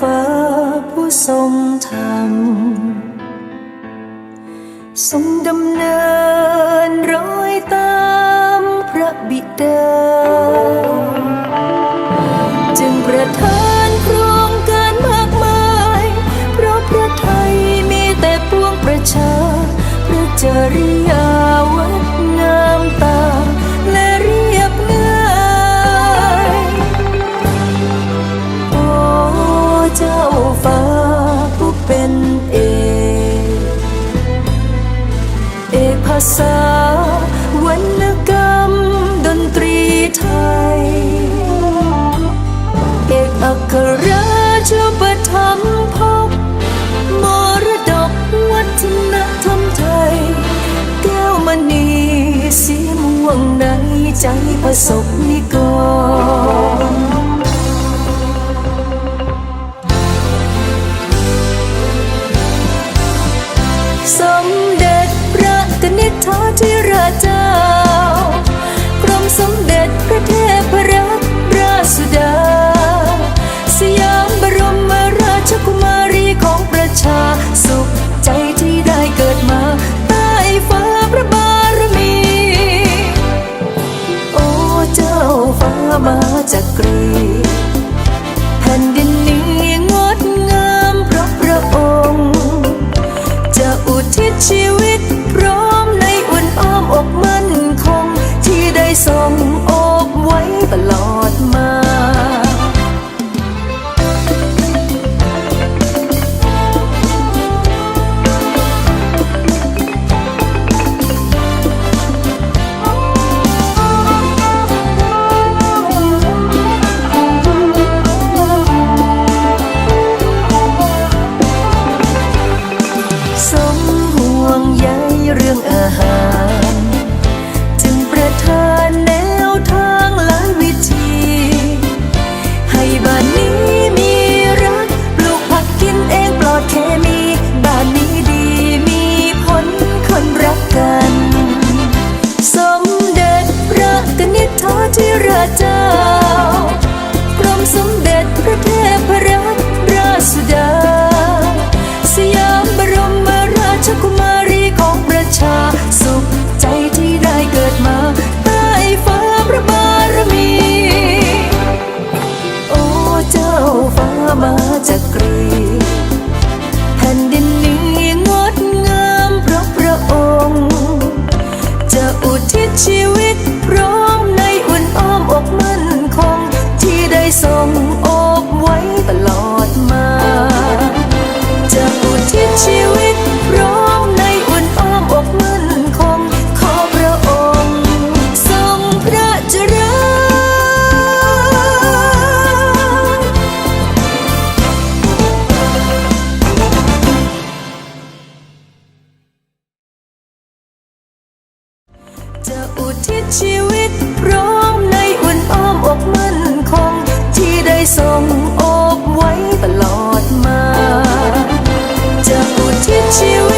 ฟ้าผู้ทรงธรรมทรงดำเนินรอยตามพระบิดา จึงประทานโครงการมากมาย เพราะพระไทยมีแต่ปวงประชา พระจริยา จ้าฟ้าผู้เป็นเอกเอกภาษาวรรณกรรมดนตรีไทย เอกอัครราชปธรรมภพมรดกวัฒนธรรมไทย แก้วมณีสีม่วงในใจประสบนิกร จักรีแผ่นดิ เรื่องอาหาร จึงประทานแนวทางหลายวิธี ให้บ้านนี้มีรัก ปลูกผักกินเองปลอดเคมี บ้านนี้ดีมีผลคนรักกัน สมเด็จพระกนิษฐาธิราชเจ้า จะอุทิศชีวิตพร้อมในอุ่นอ้อมอกมั่นคง ที่ได้ทรงอบไว้ตลอดมา จะอุทิศชีวิต